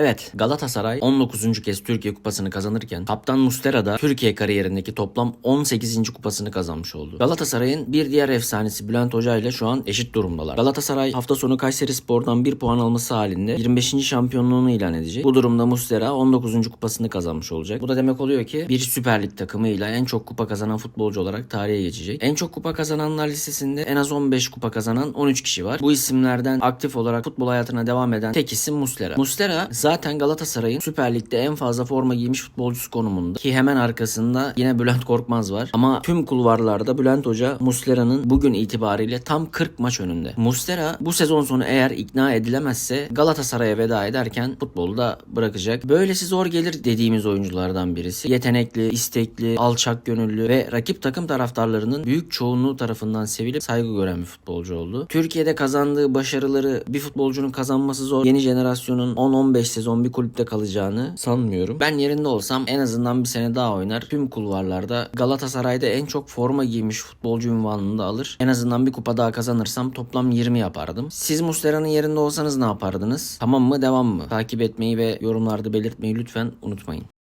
Evet Galatasaray 19. kez Türkiye Kupası'nı kazanırken Kaptan Mustera da Türkiye kariyerindeki toplam 18. kupasını kazanmış oldu. Galatasaray'ın bir diğer efsanesi Bülent Hoca ile şu an eşit durumdalar. Galatasaray hafta sonu Kayseri Spor'dan 1 puan alması halinde 25. şampiyonluğunu ilan edecek. Bu durumda Mustera 19. kupasını kazanmış olacak. Bu da demek oluyor ki bir Süper Lig takımıyla en çok kupa kazanan futbolcu olarak tarihe geçecek. En çok kupa kazananlar listesinde en az 15 kupa kazanan 13 kişi var. Bu isimlerden aktif olarak futbol hayatına devam eden tek isim Muslera. Muslera zaten Galatasaray'ın Süper Lig'de en fazla forma giymiş futbolcusu konumunda. Ki hemen arkasında yine Bülent Korkmaz var. Ama tüm kulvarlarda Bülent Hoca Muslera'nın bugün itibariyle tam 40 maç önünde. Muslera bu sezon sonu eğer ikna edilemezse Galatasaray'a veda ederken futbolu da bırakacak. Böylesi zor gelir dediğimiz oyunculardan birisi. Yetenekli, istekli, alçak gönüllü ve rakip takım taraftarlarının büyük çoğunluğu tarafından sevilip saygı gören bir futbolcu oldu. Türkiye'de kazandığı başarıları bir futbolcunun kazanması zor. Yeni jenerasyonun 10-15 sezon bir kulüpte kalacağını sanmıyorum. Ben yerinde olsam en azından bir sene daha oynar. Tüm kulvarlarda Galatasaray'da en çok forma giymiş futbolcu ünvanını da alır. En azından bir kupa daha kazanırsam toplam 20 yapardım. Siz Muslera'nın yerinde olsanız ne yapardınız? Tamam mı devam mı? Takip etmeyi ve yorumlarda belirtmeyi lütfen unutmayın.